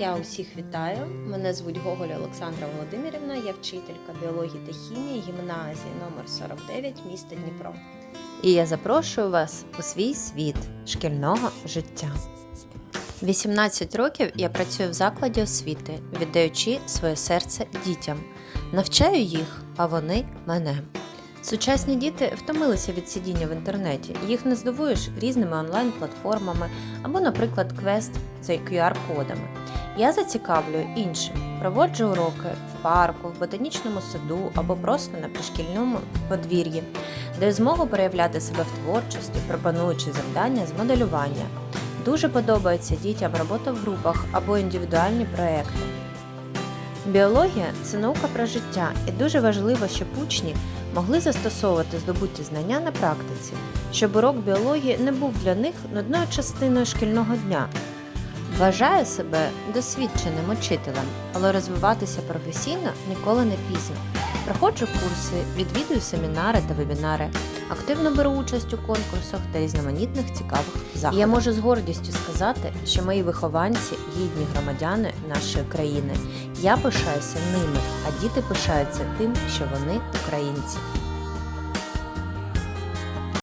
Я усіх вітаю. Мене звуть Гоголь Олександра Володимирівна. Я вчителька біології та хімії гімназії номер 49 міста Дніпро. І я запрошую вас у свій світ шкільного життя. 18 років я працюю в закладі освіти, віддаючи своє серце дітям, навчаю їх, а вони мене. Сучасні діти втомилися від сидіння в інтернеті. Їх не здивуєш різними онлайн-платформами або, наприклад, квест за QR-кодами. Я зацікавлюю іншим, проводжу уроки в парку, в ботанічному саду або просто на пришкільному подвір'ї, де змогу проявляти себе в творчості, пропонуючи завдання з моделювання. Дуже подобається дітям робота в групах або індивідуальні проекти. Біологія це наука про життя, і дуже важливо, щоб учні могли застосовувати здобуті знання на практиці, щоб урок біології не був для них нудною частиною шкільного дня. Вважаю себе досвідченим учителем, але розвиватися професійно ніколи не пізно. Проходжу курси, відвідую семінари та вебінари, активно беру участь у конкурсах та різноманітних цікавих заходах. Я можу з гордістю сказати, що мої вихованці гідні громадяни нашої країни. Я пишаюся ними, а діти пишаються тим, що вони українці.